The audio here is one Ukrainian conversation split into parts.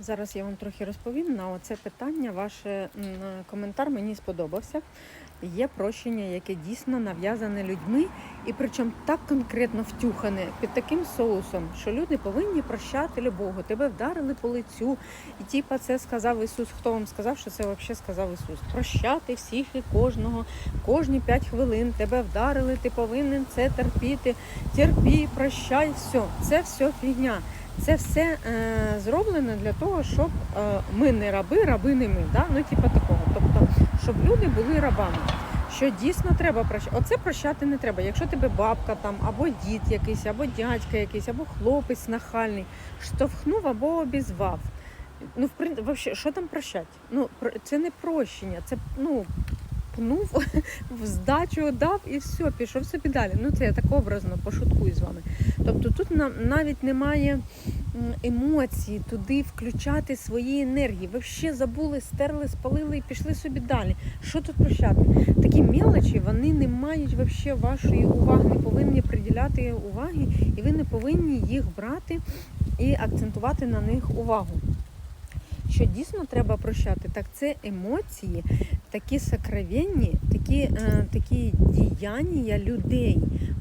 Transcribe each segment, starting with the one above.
Зараз я вам трохи розповім на оце питання. Ваш коментар мені сподобався. Є прощення, яке дійсно нав'язане людьми, і причому так конкретно втюхане під таким соусом, що люди повинні прощати любого. Тебе вдарили по лицю, і типа це сказав Ісус. Хто вам сказав, що це взагалі сказав Ісус? Прощати всіх і кожного, кожні 5 хвилин тебе вдарили, ти повинен це терпіти. Терпі, прощай, все. Це все фігня. Це все е, зроблено для того, щоб е, ми не раби, раби не ми. Да? Ну, типа такого. Тобто, щоб люди були рабами. Що дійсно треба прощати. Оце прощати не треба. Якщо тебе бабка там, або дід якийсь, або дядька якийсь, або хлопець нахальний, штовхнув або обізвав. Ну, в принципі, що там прощати? Ну, це не прощення, це ну. Пнув, в здачу дав і все, пішов собі далі. Ну це я так образно пошуткую з вами. Тобто тут навіть немає м, емоцій туди включати свої енергії. Ви ще забули, стерли, спалили і пішли собі далі. Що тут прощати? Такі мелочі вони не мають вообще вашої уваги, не повинні приділяти уваги, і ви не повинні їх брати і акцентувати на них увагу. Що дійсно треба прощати, так це емоції, такі сокровенні, такі, е, такі діяння людей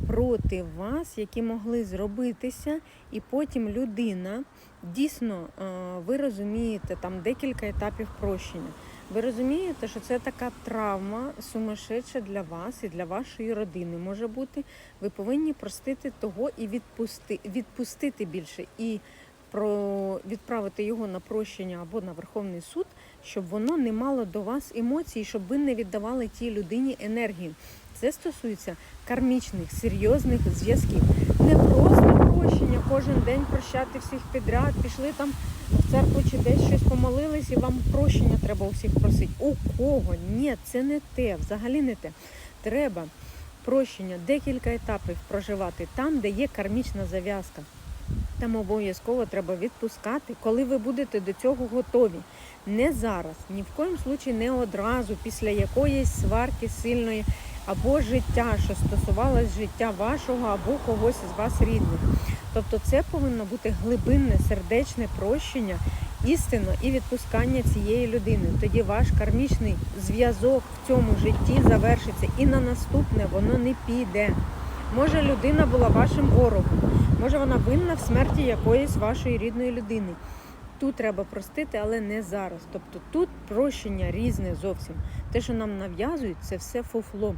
проти вас, які могли зробитися, і потім людина дійсно е, ви розумієте там декілька етапів прощення. Ви розумієте, що це така травма сумасшедша для вас і для вашої родини може бути. Ви повинні простити того і відпусти, відпустити більше і про відправити його на прощення або на Верховний суд, щоб воно не мало до вас емоцій, щоб ви не віддавали тій людині енергію. Це стосується кармічних, серйозних зв'язків. Не просто прощення кожен день прощати всіх підряд, пішли там в церкву чи десь щось помолились, і вам прощення треба у всіх просити. У кого? Ні, це не те, взагалі не те. Треба прощення, декілька етапів проживати там, де є кармічна зав'язка. Там обов'язково треба відпускати, коли ви будете до цього готові. Не зараз, ні в коїм случаї не одразу, після якоїсь сварки сильної або життя, що стосувалось життя вашого або когось із вас рідних. Тобто це повинно бути глибинне, сердечне прощення, істинно і відпускання цієї людини. Тоді ваш кармічний зв'язок в цьому житті завершиться, і на наступне воно не піде. Може, людина була вашим ворогом, може вона винна в смерті якоїсь вашої рідної людини. Тут треба простити, але не зараз. Тобто тут прощення різне зовсім. Те, що нам нав'язують, це все фуфло.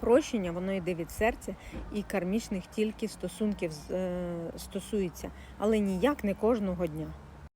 Прощення, воно йде від серця і кармічних тільки стосунків е, стосується, але ніяк не кожного дня.